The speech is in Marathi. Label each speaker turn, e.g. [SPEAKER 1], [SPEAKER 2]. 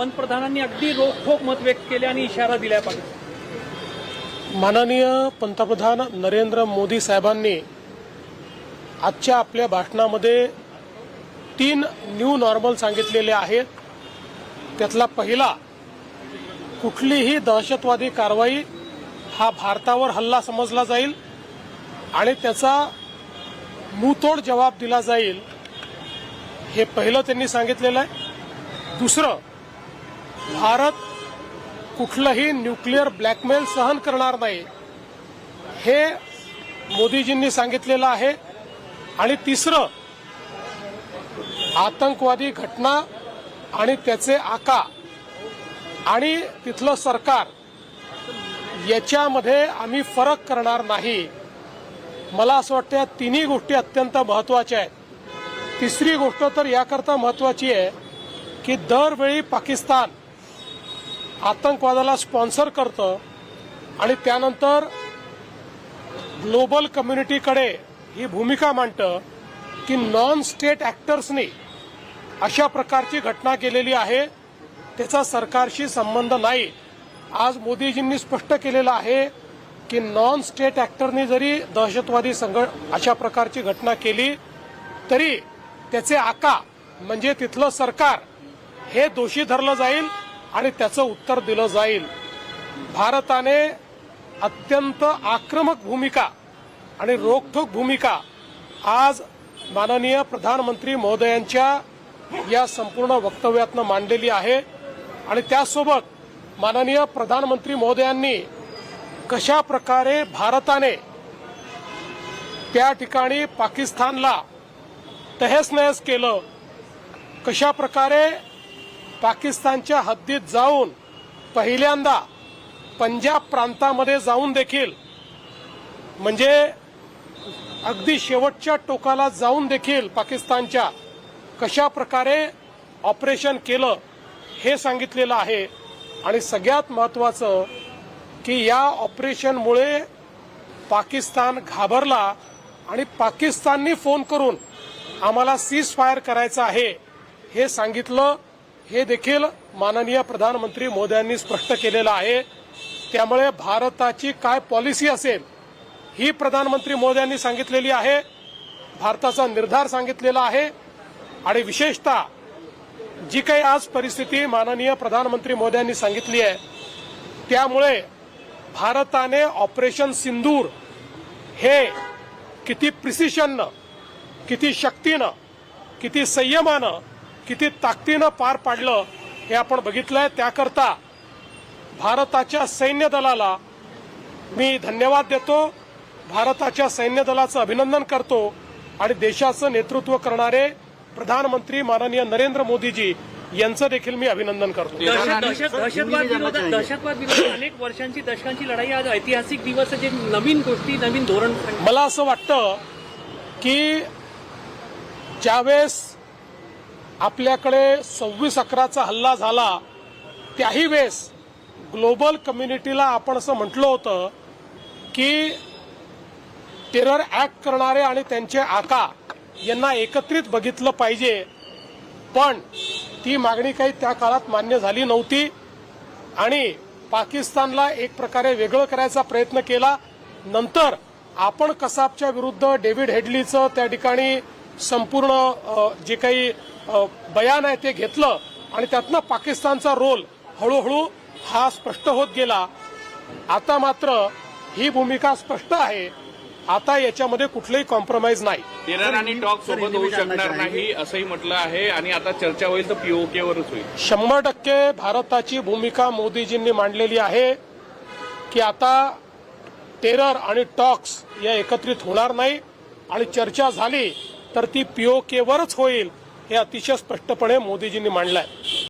[SPEAKER 1] पंतप्रधानांनी अगदी रोखोक मत व्यक्त केले आणि इशारा दिला पाहिजे
[SPEAKER 2] माननीय पंतप्रधान नरेंद्र मोदी साहेबांनी आजच्या आपल्या भाषणामध्ये तीन न्यू नॉर्मल सांगितलेले आहेत. त्यातला पहिला कुठलीही दहशतवादी कारवाई हा भारतावर हल्ला समजला जाईल आणि त्याचा मुतोड जबाब दिला जाईल हे पहिलं त्यांनी सांगितलेलं आहे. दुसरं भारत कुठलंही न्यूक्लिअर ब्लॅकमेल सहन करणार नाही. हे मोदीजींनी सांगितलेलं आहे. आणि तिसरं आतंकवादी घटना आणि त्याचे आका आणि तिथलं सरकार याच्यामध्ये आम्ही फरक करणार नाही. मला असं वाटतं या तिन्ही गोष्टी अत्यंत महत्त्वाच्या आहेत. तिसरी गोष्ट तर याकरता महत्वाची आहे की दरवेळी पाकिस्तान आतंकवादाला स्पॉन्सर करतं आणि त्यानंतर ग्लोबल कम्युनिटीकडे ही भूमिका मांडतं की नॉन स्टेट ॲक्टर्सनी अशा प्रकारची घटना केलेली आहे. त्याचा सरकारशी संबंध नाही. आज मोदीजींनी स्पष्ट केलेलं आहे की नॉन स्टेट ॲक्टरनी जरी दहशतवादी संघ अशा प्रकारची घटना केली तरी त्याचे आका म्हणजे तिथलं सरकार हे दोषी धरलं जाईल आणि त्याचं उत्तर दिलं जाईल. भारताने अत्यंत आक्रमक भूमिका आणि रोखठोक भूमिका आज माननीय प्रधानमंत्री महोदयांच्या या संपूर्ण वक्तव्यातनं मांडलेली आहे. आणि त्यासोबत माननीय प्रधानमंत्री महोदयांनी कशा प्रकारे भारताने त्या ठिकाणी पाकिस्तानला तहस नहस केलं कशा प्रकारे पाकिस्तानच्या हद्दीत जाऊन पहिल्यांदा पंजाब प्रांतामध्ये जाऊन देखील म्हणजे अगदी शेवटच्या टोकाला जाऊन देखील पाकिस्तानच्या कशा प्रकारे ऑपरेशन केलं हे सांगितलेलं आहे. आणि सगळ्यात महत्वाचं की या ऑपरेशनमुळे पाकिस्तान घाबरला आणि पाकिस्ताननी फोन करून आम्हाला सीज फायर करायचं आहे हे सांगितलं. हे देखील माननीय प्रधानमंत्री मोदी स्पष्ट केलेलं आहे. त्यामुळे भारताची काय पॉलिसी असेल ही प्रधानमंत्री मोदी सांगितलेली आहे भारताचा निर्धार सांगितलेला आहे. आणि विशेषतः जी काही आज परिस्थिती माननीय प्रधानमंत्री मोदी सांगितली आहे त्यामुळे भारताने ऑपरेशन सिंदूर हे किती प्रिसिशननं किती शक्तीनं किती संयमानं किती ताकदीनं पार पाडलं हे आपण बघितलंय. त्याकरता भारताच्या सैन्य दलाला मी धन्यवाद देतो. भारताच्या सैन्य दलाचं अभिनंदन करतो आणि देशाचं नेतृत्व करणारे प्रधानमंत्री माननीय नरेंद्र मोदीजी यांचं देखील मी अभिनंदन करतो.
[SPEAKER 1] दहशत दहशत दहशतवाद विरोधात अनेक वर्षांची दशकांची लढाई आज ऐतिहासिक दिवस आहे. जे नवीन गोष्टी नवीन धोरण.
[SPEAKER 2] मला असं वाटतं की ज्यावेळेस आपल्याकडे सव्वीस अकराचा हल्ला झाला त्याही वेळेस ग्लोबल कम्युनिटीला आपण असं म्हटलं होतं की टेरर ॲक्ट करणारे आणि त्यांचे आका यांना एकत्रित बघितलं पाहिजे. पण ती मागणी काही त्या काळात मान्य झाली नव्हती आणि पाकिस्तानला एक प्रकारे वेगळं करायचा प्रयत्न केला. नंतर आपण कसाबच्या विरुद्ध डेव्हिड हेडलीचं त्या ठिकाणी संपूर्ण जे काही बयान आहे ते घेतलं आणि त्यातनं पाकिस्तानचा रोल हळूहळू हा स्पष्ट होत गेला. आता मात्र ही भूमिका स्पष्ट आहे. आता याच्यामध्ये कुठलंही कॉम्प्रोमाइज नाही.
[SPEAKER 3] टेरर आणि टॉक सोबत होऊ शकणार नाही असंही म्हटलं आहे आणि आता चर्चा होईल तर पीओके वरच होईल.
[SPEAKER 2] शंभर टक्के भारताची भूमिका मोदीजींनी मांडलेली आहे की आता टेरर आणि टॉक्स या एकत्रित होणार नाही आणि चर्चा झाली तर ती पीओकेवरच होईल हे अतिशय स्पष्टपणे मोदीजींनी मांडलं आहे